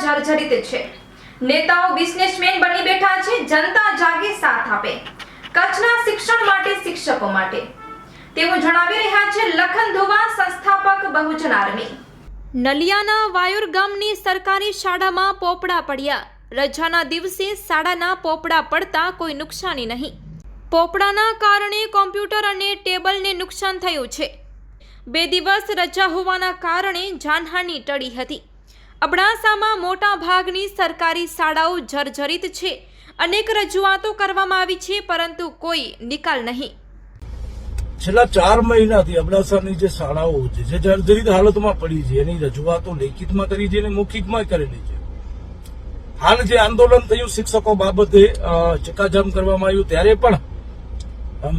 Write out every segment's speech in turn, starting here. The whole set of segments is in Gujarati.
જર્જરિત છે. નેતાઓ બિઝનેસમેન બની બેઠા છે, જનતા જાગે સાથ આપે. કચ્છના શિક્ષણ માટે, શિક્ષકો માટે. તેવું જણાવી રહ્યા છે લખન ધુવા સંસ્થાપક બહુજન આર્મી. નલિયાના વાયુર ગામની સરકારી શાળામાં પોપડા પડ્યા. રજાના દિવસે શાળાના પોપડા પડતા કોઈ નુકસાની નહીં. પોપડાના કારણે કોમ્પ્યુટર અને ટેબલને નુકસાન થયું છે. બે દિવસ રજા હોવાના કારણે જાનહાનિ ટળી હતી. અબડાસામાં મોટા ભાગની સરકારી શાળાઓ જર્જરિત છે. અનેક રજૂઆતો કરવામાં આવી છે, પરંતુ કોઈ નિકાલ નહીં. છેલ્લા ચાર મહિનાથી અબડાસાની જે શાળાઓ છે, જે જર્જરિત હાલતમાં પડી છે, એની રજૂઆતો લેખિતમાં કરી છે અને મૌખિકમાં કરેલી છે. હાલ જે આંદોલન થયું શિક્ષકો બાબતે ચકાજામ કરવામાં આવ્યું. ત્યારે પણ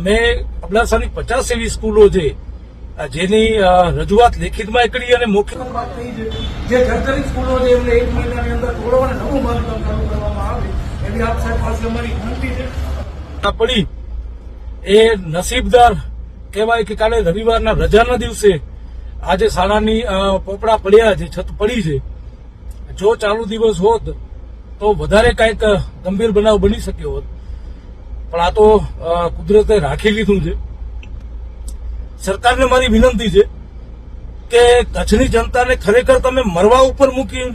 મેં અબડાસાની પચાસ એવી સ્કૂલો છે જેની રજૂઆત લેખિતમાં કરી અને મુખ્ય વાત થઈ છે જે સરકારી સ્કૂલો છે એમને એક મહિનાની અંદર અને નવું બાંધકામ ચાલુ કરવામાં આવે એવી આપ સાહેબ પાસે અમારી વિનંતી છે. પડી એ નસીબદાર કહેવાય કે કાલે રવિવારના રજાના દિવસે આજે શાળાની પોપડા પડ્યા છે છત પડી છે. જો ચાલુ દિવસ હોત તો વધારે કાંઈક ગંભીર બનાવ બની શક્યો હોત. પણ આ તો કુદરતે રાખી લીધું છે. સરકારને મારી વિનંતી છે કે કચ્છની જનતાને ખરેખર તમે મરવા ઉપર મૂકી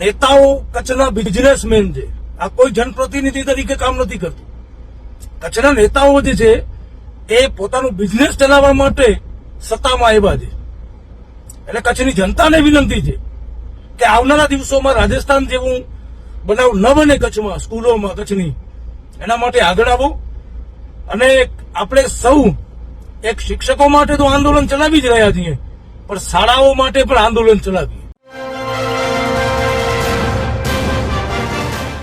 નેતાઓ કચ્છના બિઝનેસમેન છે, આ કોઈ જનપ્રતિનિધિ તરીકે કામ નથી કરતું. કચ્છના નેતાઓ જે છે, એ પોતાનું બિઝનેસ ચલાવવા માટે સત્તામાં આવ્યા છે. એટલે કચ્છની જનતાને વિનંતી છે કે આવનારા દિવસોમાં રાજસ્થાન જેવું બનાવ ન બને કચ્છમાં, સ્કૂલોમાં, કચ્છની. એના માટે આગળ આવો અને આપણે સૌ એક શિક્ષકો માટે તો આંદોલન ચલાવી જ રહ્યા છીએ, પણ શાળાઓ માટે પણ આંદોલન ચલાવીએ.